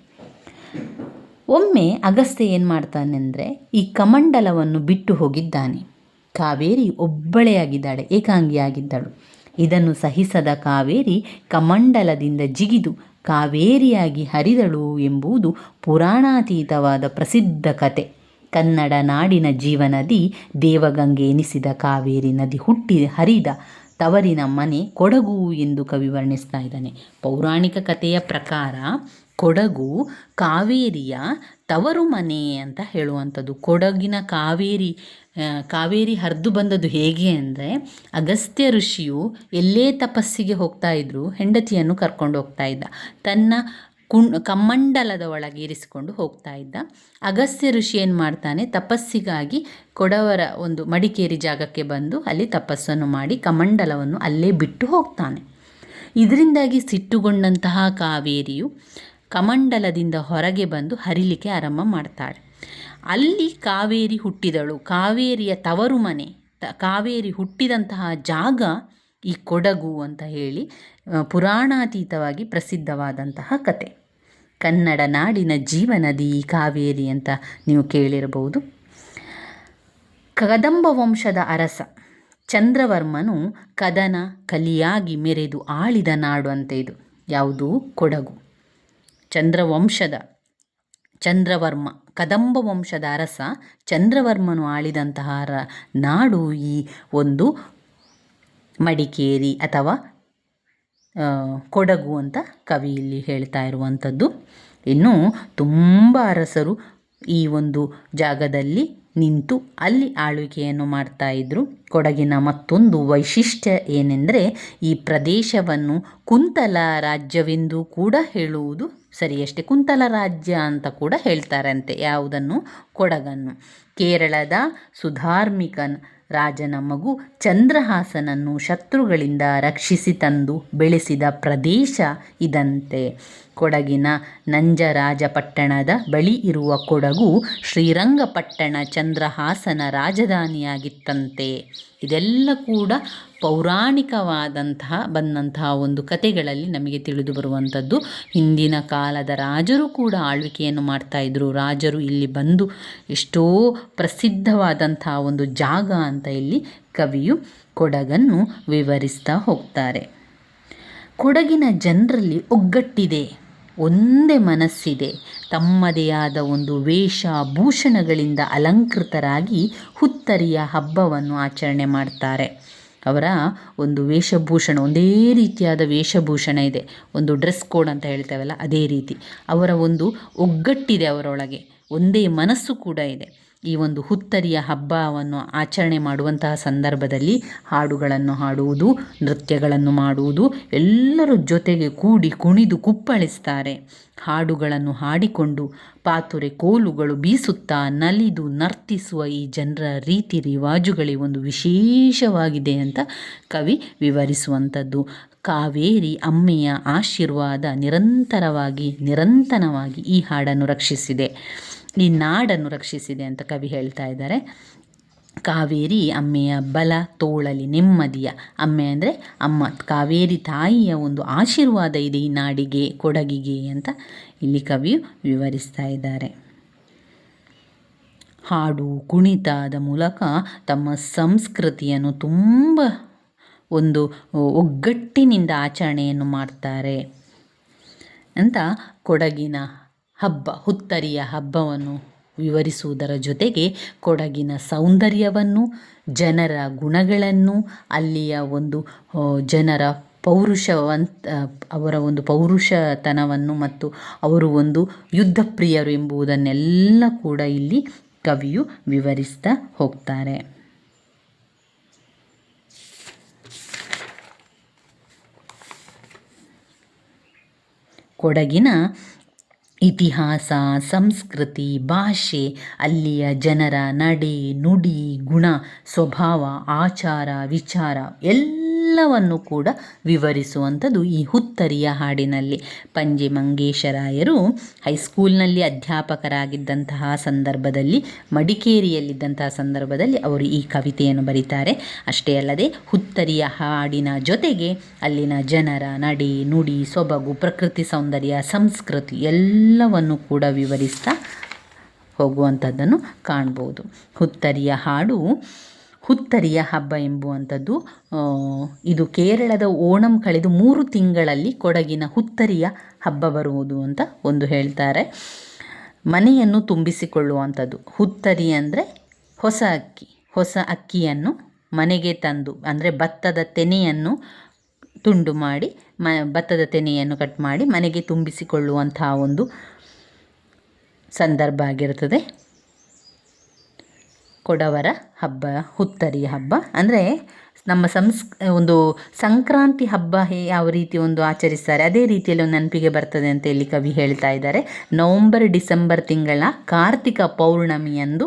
ಒಮ್ಮೆ ಅಗಸ್ತ್ಯ ಏನು ಮಾಡ್ತಾನೆಂದರೆ ಈ ಕಮಂಡಲವನ್ನು ಬಿಟ್ಟು ಹೋಗಿದ್ದಾನೆ. ಕಾವೇರಿ ಒಬ್ಬಳೆಯಾಗಿದ್ದಾಳೆ, ಏಕಾಂಗಿಯಾಗಿದ್ದಳು. ಇದನ್ನು ಸಹಿಸದ ಕಾವೇರಿ ಕಮಂಡಲದಿಂದ ಜಿಗಿದು ಕಾವೇರಿಯಾಗಿ ಹರಿದಳು ಎಂಬುದು ಪುರಾಣಾತೀತವಾದ ಪ್ರಸಿದ್ಧ ಕತೆ. ಕನ್ನಡ ನಾಡಿನ ಜೀವನದಿ ದೇವಗಂಗೆ ಎನಿಸಿದ ಕಾವೇರಿ ನದಿ ಹುಟ್ಟಿ ಹರಿದ ತವರಿನ ಮನೆ ಕೊಡಗು ಎಂದು ಕವಿ ವರ್ಣಿಸ್ತಾ ಇದ್ದಾನೆ. ಪೌರಾಣಿಕ ಕಥೆಯ ಪ್ರಕಾರ ಕೊಡಗು ಕಾವೇರಿಯ ತವರು ಮನೆ ಅಂತ ಹೇಳುವಂಥದ್ದು. ಕೊಡಗಿನ ಕಾವೇರಿ ಕಾವೇರಿ ಹರಿದು ಬಂದದ್ದು ಹೇಗೆ ಅಂದರೆ, ಅಗಸ್ತ್ಯ ಋಷಿಯು ಎಲ್ಲೇ ತಪಸ್ಸಿಗೆ ಹೋಗ್ತಾ ಇದ್ರು ಹೆಂಡತಿಯನ್ನು ಕರ್ಕೊಂಡು ಹೋಗ್ತಾ ಇದ್ದ. ತನ್ನ ಕುಣ್ ಕಮ್ಮಂಡಲದ ಒಳಗೆ ಇರಿಸಿಕೊಂಡು ಹೋಗ್ತಾ ಇದ್ದ. ಅಗಸ್ತ್ಯ ಋಷಿ ಏನು ಮಾಡ್ತಾನೆ, ತಪಸ್ಸಿಗಾಗಿ ಕೊಡವರ ಒಂದು ಮಡಿಕೇರಿ ಜಾಗಕ್ಕೆ ಬಂದು ಅಲ್ಲಿ ತಪಸ್ಸನ್ನು ಮಾಡಿ ಕಮಂಡಲವನ್ನು ಅಲ್ಲೇ ಬಿಟ್ಟು ಹೋಗ್ತಾನೆ. ಇದರಿಂದಾಗಿ ಸಿಟ್ಟುಗೊಂಡಂತಹ ಕಾವೇರಿಯು ಕಮಂಡಲದಿಂದ ಹೊರಗೆ ಬಂದು ಹರಿಲಿಕ್ಕೆ ಆರಂಭ ಮಾಡ್ತಾಳೆ. ಅಲ್ಲಿ ಕಾವೇರಿ ಹುಟ್ಟಿದಳು. ಕಾವೇರಿಯ ತವರು ಮನೆ ತ, ಕಾವೇರಿ ಹುಟ್ಟಿದಂತಹ ಜಾಗ ಈ ಕೊಡಗು ಅಂತ ಹೇಳಿ ಪುರಾಣಾತೀತವಾಗಿ ಪ್ರಸಿದ್ಧವಾದಂತಹ ಕತೆ. ಕನ್ನಡ ನಾಡಿನ ಜೀವನದಿ ಕಾವೇರಿ ಅಂತ ನೀವು ಕೇಳಿರಬಹುದು. ಕದಂಬ ವಂಶದ ಅರಸ ಚಂದ್ರವರ್ಮನು ಕದನ ಕಲಿಯಾಗಿ ಮೆರೆದು ಆಳಿದ ನಾಡು ಅಂತ ಇದು. ಯಾವುದು? ಕೊಡಗು. ಚಂದ್ರವಂಶದ, ಚಂದ್ರವರ್ಮ, ಕದಂಬ ವಂಶದ ಅರಸ ಚಂದ್ರವರ್ಮನು ಆಳಿದಂತಹ ನಾಡು ಈ ಒಂದು ಮಡಿಕೇರಿ ಅಥವಾ ಕೊಡಗು ಅಂತ ಕವಿ ಇಲ್ಲಿ ಹೇಳ್ತಾ ಇರುವಂಥದ್ದು. ಇನ್ನು ತುಂಬ ಅರಸರು ಈ ಒಂದು ಜಾಗದಲ್ಲಿ ನಿಂತು ಅಲ್ಲಿ ಆಳ್ವಿಕೆಯನ್ನು ಮಾಡ್ತಾ ಇದ್ದರು ಕೊಡಗಿನ ಮತ್ತೊಂದು ವೈಶಿಷ್ಟ್ಯ ಏನೆಂದರೆ ಈ ಪ್ರದೇಶವನ್ನು ಕುಂತಲ ರಾಜ್ಯವೆಂದು ಕೂಡ ಹೇಳುವುದು ಸರಿಯಷ್ಟೇ ಕುಂತಲ ರಾಜ್ಯ ಅಂತ ಕೂಡ ಹೇಳ್ತಾರಂತೆ, ಯಾವುದನ್ನು? ಕೊಡಗನ್ನು. ಕೇರಳದ ಸುಧಾರ್ಮಿಕನ್ ರಾಜನ ಮಗು ಚಂದ್ರಹಾಸನನ್ನು ಶತ್ರುಗಳಿಂದ ರಕ್ಷಿಸಿ ತಂದು ಬೆಳೆಸಿದ ಪ್ರದೇಶ ಇದಂತೆ. ಕೊಡಗಿನ ನಂಜರಾಜಪಟ್ಟಣದ ಬಳಿ ಇರುವ ಕೊಡಗು ಶ್ರೀರಂಗಪಟ್ಟಣ ಚಂದ್ರಹಾಸನ ರಾಜಧಾನಿಯಾಗಿತ್ತಂತೆ. ಇದೆಲ್ಲ ಕೂಡ ಪೌರಾಣಿಕವಾದಂತಹ, ಬಂದಂತಹ ಒಂದು ಕತೆಗಳಲ್ಲಿ ನಮಗೆ ತಿಳಿದು ಬರುವಂಥದ್ದು. ಹಿಂದಿನ ಕಾಲದ ರಾಜರು ಕೂಡ ಆಳ್ವಿಕೆಯನ್ನು ಮಾಡ್ತಾ ಇದ್ದರು ರಾಜರು ಇಲ್ಲಿ ಬಂದು ಎಷ್ಟೋ ಪ್ರಸಿದ್ಧವಾದಂತಹ ಒಂದು ಜಾಗ ಅಂತ ಇಲ್ಲಿ ಕವಿಯು ಕೊಡಗನ್ನು ವಿವರಿಸ್ತಾ ಹೋಗ್ತಾರೆ. ಕೊಡಗಿನ ಜನರಲ್ಲಿ ಒಗ್ಗಟ್ಟಿದೆ. ಒಂದೇ ಮನಸ್ಸಿದೆ. ತಮ್ಮದೇ ಆದ ಒಂದು ವೇಷಭೂಷಣಗಳಿಂದ ಅಲಂಕೃತರಾಗಿ ಹುತ್ತರಿಯ ಹಬ್ಬವನ್ನು ಆಚರಣೆ ಮಾಡ್ತಾರೆ. ಅವರ ಒಂದು ವೇಷಭೂಷಣ, ಒಂದೇ ರೀತಿಯಾದ ವೇಷಭೂಷಣ ಇದೆ. ಒಂದು ಡ್ರೆಸ್ ಕೋಡ್ ಅಂತ ಹೇಳ್ತೇವಲ್ಲ, ಅದೇ ರೀತಿ. ಅವರ ಒಂದು ಒಗ್ಗಟ್ಟಿದೆ ಅವರೊಳಗೆ. ಒಂದೇ ಮನಸ್ಸು ಕೂಡ ಇದೆ. ಈ ಒಂದು ಹುತ್ತರಿಯ ಹಬ್ಬವನ್ನು ಆಚರಣೆ ಮಾಡುವಂತಹ ಸಂದರ್ಭದಲ್ಲಿ ಹಾಡುಗಳನ್ನು ಹಾಡುವುದು, ನೃತ್ಯಗಳನ್ನು ಮಾಡುವುದು, ಎಲ್ಲರೂ ಜೊತೆಗೆ ಕೂಡಿ ಕುಣಿದು ಕುಪ್ಪಳಿಸ್ತಾರೆ. ಹಾಡುಗಳನ್ನು ಹಾಡಿಕೊಂಡು ಪಾತುರೆ ಕೋಲುಗಳು ಬೀಸುತ್ತಾ ನಲಿದು ನರ್ತಿಸುವ ಈ ಜನರ ರೀತಿ ರಿವಾಜುಗಳೇ ಒಂದು ವಿಶೇಷವಾಗಿದೆ ಅಂತ ಕವಿ ವಿವರಿಸುವಂಥದ್ದು. ಕಾವೇರಿ ಅಮ್ಮೆಯ ಆಶೀರ್ವಾದ ನಿರಂತರವಾಗಿ ನಿರಂತರವಾಗಿ ಈ ಹಾಡನ್ನು ರಕ್ಷಿಸಿದೆ. ಈ ನಾಡನ್ನು ರಕ್ಷಿಸಿದೆ ಅಂತ ಕವಿ ಹೇಳ್ತಾ ಇದ್ದಾರೆ. ಕಾವೇರಿ ಅಮ್ಮೆಯ ಬಲ, ತೋಳಲಿ ನೆಮ್ಮದಿಯ. ಅಮ್ಮೆ ಅಂದರೆ ಅಮ್ಮ, ಕಾವೇರಿ ತಾಯಿಯ ಒಂದು ಆಶೀರ್ವಾದ ಇದೆ ಈ ನಾಡಿಗೆ, ಕೊಡಗಿಗೆ ಅಂತ ಇಲ್ಲಿ ಕವಿಯು ವಿವರಿಸ್ತಾ ಇದ್ದಾರೆ. ಹಾಡು ಕುಣಿತದ ಮೂಲಕ ತಮ್ಮ ಸಂಸ್ಕೃತಿಯನ್ನು ತುಂಬ ಒಂದು ಒಗ್ಗಟ್ಟಿನಿಂದ ಆಚರಣೆಯನ್ನು ಮಾಡ್ತಾರೆ. ಅಂತ ಕೊಡಗಿನ ಹಬ್ಬ, ಹುತ್ತರಿಯ ಹಬ್ಬವನ್ನು ವಿವರಿಸುವುದರ ಜೊತೆಗೆ ಕೊಡಗಿನ ಸೌಂದರ್ಯವನ್ನು, ಜನರ ಗುಣಗಳನ್ನು, ಅಲ್ಲಿಯ ಒಂದು ಜನರ ಪೌರುಷವಂತ ಅವರ ಒಂದು ಪೌರುಷತನವನ್ನು ಮತ್ತು ಅವರು ಒಂದು ಯುದ್ಧ ಪ್ರಿಯರು ಎಂಬುದನ್ನೆಲ್ಲ ಕೂಡ ಇಲ್ಲಿ ಕವಿಯು ವಿವರಿಸ್ತಾ ಹೋಗ್ತಾರೆ. ಕೊಡಗಿನ ಇತಿಹಾಸ, ಸಂಸ್ಕೃತಿ, ಭಾಷೆ, ಅಲ್ಲಿಯ ಜನರ ನಡೆ, ನುಡಿ, ಗುಣ, ಸ್ವಭಾವ, ಆಚಾರ, ವಿಚಾರ ಎಲ್ಲವನ್ನು ಕೂಡ ವಿವರಿಸುವಂಥದ್ದು ಈ ಹುತ್ತರಿಯ ಹಾಡಿನಲ್ಲಿ. ಪಂಜೆ ಮಂಗೇಶರಾಯರು ಹೈಸ್ಕೂಲ್ನಲ್ಲಿ ಅಧ್ಯಾಪಕರಾಗಿದ್ದಂತಹ ಸಂದರ್ಭದಲ್ಲಿ, ಮಡಿಕೇರಿಯಲ್ಲಿದ್ದಂತಹ ಸಂದರ್ಭದಲ್ಲಿ ಅವರು ಈ ಕವಿತೆಯನ್ನು ಬರೀತಾರೆ. ಅಷ್ಟೇ ಅಲ್ಲದೆ ಹುತ್ತರಿಯ ಹಾಡಿನ ಜೊತೆಗೆ ಅಲ್ಲಿನ ಜನರ ನಡೆ, ನುಡಿ, ಸೊಬಗು, ಪ್ರಕೃತಿ ಸೌಂದರ್ಯ, ಸಂಸ್ಕೃತಿ ಎಲ್ಲವನ್ನು ಕೂಡ ವಿವರಿಸ್ತಾ ಹೋಗುವಂಥದ್ದನ್ನು ಕಾಣ್ಬೋದು. ಹುತ್ತರಿಯ ಹಾಡು, ಹುತ್ತರಿಯ ಹಬ್ಬ ಎಂಬುವಂಥದ್ದು ಇದು ಕೇರಳದ ಓಣಂ ಕಳೆದು ಮೂರು ತಿಂಗಳಲ್ಲಿ ಕೊಡಗಿನ ಹುತ್ತರಿಯ ಹಬ್ಬ ಬರುವುದು ಅಂತ ಒಂದು ಹೇಳ್ತಾರೆ. ಮನೆಯನ್ನು ತುಂಬಿಸಿಕೊಳ್ಳುವಂಥದ್ದು. ಹುತ್ತರಿ ಅಂದರೆ ಹೊಸ ಅಕ್ಕಿ, ಹೊಸ ಅಕ್ಕಿಯನ್ನು ಮನೆಗೆ ತಂದು, ಅಂದರೆ ಭತ್ತದ ತೆನೆಯನ್ನು ತುಂಡು ಮಾಡಿ ಮ ಭತ್ತದ ತೆನೆಯನ್ನು ಕಟ್ ಮಾಡಿ ಮನೆಗೆ ತುಂಬಿಸಿಕೊಳ್ಳುವಂತಹ ಒಂದು ಸಂದರ್ಭ ಆಗಿರುತ್ತದೆ. ಕೊಡವರ ಹಬ್ಬ ಹುತ್ತರಿ ಹಬ್ಬ. ಅಂದರೆ ನಮ್ಮ ಸಂಸ್ ಒಂದು ಸಂಕ್ರಾಂತಿ ಹಬ್ಬ ಹೇ ಯಾವ ರೀತಿ ಒಂದು ಆಚರಿಸ್ತಾರೆ ಅದೇ ರೀತಿಯಲ್ಲಿ ಒಂದು ನೆನಪಿಗೆ ಬರ್ತದೆ ಅಂತ ಇಲ್ಲಿ ಕವಿ ಹೇಳ್ತಾ ಇದ್ದಾರೆ. ನವಂಬರ್ ಡಿಸೆಂಬರ್ ತಿಂಗಳ ಕಾರ್ತಿಕ ಪೌರ್ಣಮಿಯಂದು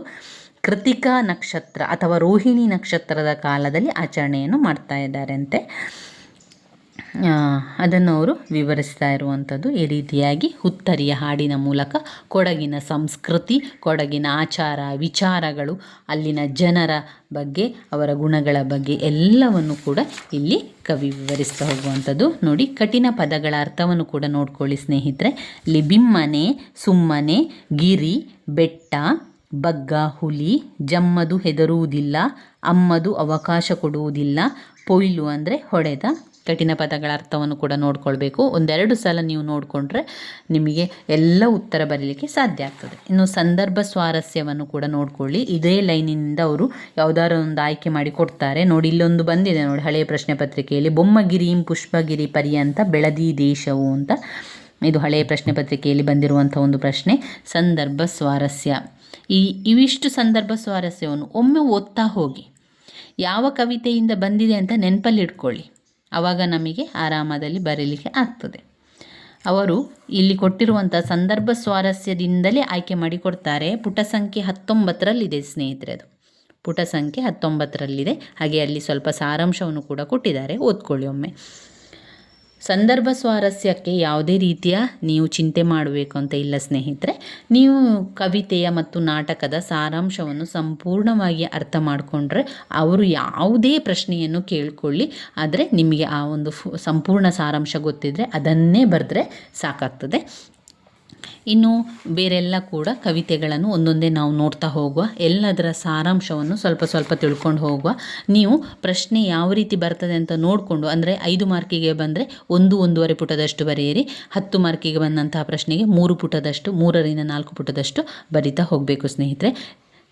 ಕೃತಿಕಾ ನಕ್ಷತ್ರ ಅಥವಾ ರೋಹಿಣಿ ನಕ್ಷತ್ರದ ಕಾಲದಲ್ಲಿ ಆಚರಣೆಯನ್ನು ಮಾಡ್ತಾ ಇದ್ದಾರೆ ಅಂತೆ ಆ, ಅದನ್ನು ಅವರು ವಿವರಿಸ್ತಾ ಇರುವಂಥದ್ದು ಈ ರೀತಿಯಾಗಿ ಹುತ್ತರಿಯ ಹಾಡಿನ ಮೂಲಕ ಕೊಡಗಿನ ಸಂಸ್ಕೃತಿ, ಕೊಡಗಿನ ಆಚಾರ, ವಿಚಾರಗಳು, ಅಲ್ಲಿನ ಜನರ ಬಗ್ಗೆ, ಅವರ ಗುಣಗಳ ಬಗ್ಗೆ ಎಲ್ಲವನ್ನು ಕೂಡ ಇಲ್ಲಿ ಕವಿ ವಿವರಿಸ್ತಾ ಹೋಗುವಂಥದ್ದು. ನೋಡಿ, ಕಠಿಣ ಪದಗಳ ಅರ್ಥವನ್ನು ಕೂಡ ನೋಡ್ಕೊಳ್ಳಿ ಸ್ನೇಹಿತರೆ. ಲಿಬಿಮ್ಮನೆ, ಸುಮ್ಮನೆ, ಗಿರಿ, ಬೆಟ್ಟ, ಬಗ್ಗ, ಹುಲಿ, ಜಮ್ಮದು ಹೆದರುವುದಿಲ್ಲ, ಅಮ್ಮದು ಅವಕಾಶ ಕೊಡುವುದಿಲ್ಲ, ಪೊಯ್ಲು ಅಂದರೆ ಹೊಡೆದ ಕಠಿಣ ಪದಗಳ ಅರ್ಥವನ್ನು ಕೂಡ ನೋಡ್ಕೊಳ್ಬೇಕು. ಒಂದೆರಡು ಸಲ ನೀವು ನೋಡಿಕೊಂಡ್ರೆ ನಿಮಗೆ ಎಲ್ಲ ಉತ್ತರ ಬರೀಲಿಕ್ಕೆ ಸಾಧ್ಯ ಆಗ್ತದೆ. ಇನ್ನು ಸಂದರ್ಭ ಸ್ವಾರಸ್ಯವನ್ನು ಕೂಡ ನೋಡ್ಕೊಳ್ಳಿ. ಇದೇ ಲೈನಿನಿಂದ ಅವರು ಯಾವುದಾದ್ರು ಒಂದು ಆಯ್ಕೆ ಮಾಡಿ ಕೊಡ್ತಾರೆ. ನೋಡಿ, ಇಲ್ಲೊಂದು ಬಂದಿದೆ ನೋಡಿ ಹಳೆಯ ಪ್ರಶ್ನೆ ಪತ್ರಿಕೆಯಲ್ಲಿ ಬೊಮ್ಮಗಿರಿಂ ಪುಷ್ಪಗಿರಿ ಪರ್ಯಂತ ಬೆಳದಿ ದೇಶವು ಅಂತ. ಇದು ಹಳೆಯ ಪ್ರಶ್ನೆ ಪತ್ರಿಕೆಯಲ್ಲಿ ಬಂದಿರುವಂಥ ಒಂದು ಪ್ರಶ್ನೆ. ಸಂದರ್ಭ ಸ್ವಾರಸ್ಯ. ಈ ಇವಿಷ್ಟು ಸಂದರ್ಭ ಸ್ವಾರಸ್ಯವನ್ನು ಒಮ್ಮೆ ಓದ್ತಾ ಹೋಗಿ. ಯಾವ ಕವಿತೆಯಿಂದ ಬಂದಿದೆ ಅಂತ ನೆನಪಲ್ಲಿ ಇಟ್ಕೊಳ್ಳಿ. ಆವಾಗ ನಮಗೆ ಆರಾಮದಲ್ಲಿ ಬರೀಲಿಕ್ಕೆ ಆಗ್ತದೆ. ಅವರು ಇಲ್ಲಿ ಕೊಟ್ಟಿರುವಂಥ ಸಂದರ್ಭ ಸ್ವಾರಸ್ಯದಿಂದಲೇ ಆಯ್ಕೆ ಮಾಡಿಕೊಡ್ತಾರೆ. ಪುಟ ಸಂಖ್ಯೆ ಹತ್ತೊಂಬತ್ತರಲ್ಲಿದೆ ಸ್ನೇಹಿತರೆ ಅದು. ಪುಟ ಸಂಖ್ಯೆ ಹತ್ತೊಂಬತ್ತರಲ್ಲಿದೆ. ಹಾಗೆ ಅಲ್ಲಿ ಸ್ವಲ್ಪ ಸಾರಾಂಶವನ್ನು ಕೂಡ ಕೊಟ್ಟಿದ್ದಾರೆ. ಓದ್ಕೊಳ್ಳಿ ಒಮ್ಮೆ. ಸಂದರ್ಭ ಸ್ವಾರಸ್ಯಕ್ಕೆ ಯಾವುದೇ ರೀತಿಯ ನೀವು ಚಿಂತೆ ಮಾಡಬೇಕು ಅಂತ ಇಲ್ಲ ಸ್ನೇಹಿತರೆ. ನೀವು ಕವಿತೆಯ ಮತ್ತು ನಾಟಕದ ಸಾರಾಂಶವನ್ನು ಸಂಪೂರ್ಣವಾಗಿ ಅರ್ಥ ಮಾಡಿಕೊಂಡ್ರೆ ಅವರು ಯಾವುದೇ ಪ್ರಶ್ನೆಯನ್ನು ಕೇಳಿಕೊಳ್ಳಿ. ಆದರೆ ನಿಮಗೆ ಆ ಒಂದು ಸಂಪೂರ್ಣ ಸಾರಾಂಶ ಗೊತ್ತಿದ್ದರೆ ಅದನ್ನೇ ಬರೆದ್ರೆ ಸಾಕಾಗ್ತದೆ. ಇನ್ನು ಬೇರೆಲ್ಲ ಕೂಡ ಕವಿತೆಗಳನ್ನು ಒಂದೊಂದೇ ನಾವು ನೋಡ್ತಾ ಹೋಗುವ, ಎಲ್ಲದರ ಸಾರಾಂಶವನ್ನು ಸ್ವಲ್ಪ ಸ್ವಲ್ಪ ತಿಳ್ಕೊಂಡು ಹೋಗುವ. ನೀವು ಪ್ರಶ್ನೆ ಯಾವ ರೀತಿ ಬರ್ತದೆ ಅಂತ ನೋಡಿಕೊಂಡು, ಅಂದರೆ ಐದು ಮಾರ್ಕಿಗೆ ಬಂದರೆ ಒಂದು ಒಂದೂವರೆ ಪುಟದಷ್ಟು ಬರೆಯಿರಿ, ಹತ್ತು ಮಾರ್ಕಿಗೆ ಬಂದಂತಹ ಪ್ರಶ್ನೆಗೆ ಮೂರು ಪುಟದಷ್ಟು, ಮೂರರಿಂದ ನಾಲ್ಕು ಪುಟದಷ್ಟು ಬರಿತಾ ಹೋಗಬೇಕು ಸ್ನೇಹಿತರೆ.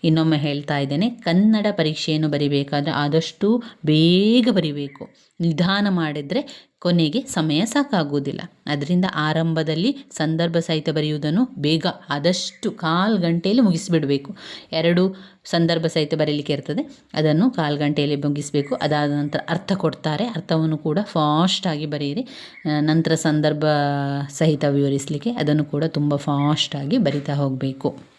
ಇನ್ನೊಮ್ಮೆ ಹೇಳ್ತಾ ಇದ್ದೇನೆ, ಕನ್ನಡ ಪರೀಕ್ಷೆಯನ್ನು ಬರಿಬೇಕಾದ್ರೆ ಆದಷ್ಟು ಬೇಗ ಬರಿಬೇಕು. ನಿಧಾನ ಮಾಡಿದರೆ ಕೊನೆಗೆ ಸಮಯ ಸಾಕಾಗುವುದಿಲ್ಲ. ಅದರಿಂದ ಆರಂಭದಲ್ಲಿ ಸಂದರ್ಭ ಸಹಿತ ಬರೆಯುವುದನ್ನು ಬೇಗ, ಆದಷ್ಟು ಕಾಲು ಗಂಟೆಯಲ್ಲಿ ಮುಗಿಸಿಬಿಡಬೇಕು. ಎರಡು ಸಂದರ್ಭ ಸಹಿತ ಬರೀಲಿಕ್ಕೆ ಇರ್ತದೆ, ಅದನ್ನು ಕಾಲು ಗಂಟೆಯಲ್ಲಿ ಮುಗಿಸಬೇಕು. ಅದಾದ ನಂತರ ಅರ್ಥ ಕೊಡ್ತಾರೆ, ಅರ್ಥವನ್ನು ಕೂಡ ಫಾಸ್ಟಾಗಿ ಬರೆಯಿರಿ. ನಂತರ ಸಂದರ್ಭ ಸಹಿತ ವಿವರಿಸಲಿಕ್ಕೆ ಅದನ್ನು ಕೂಡ ತುಂಬ ಫಾಸ್ಟಾಗಿ ಬರಿತಾ ಹೋಗಬೇಕು.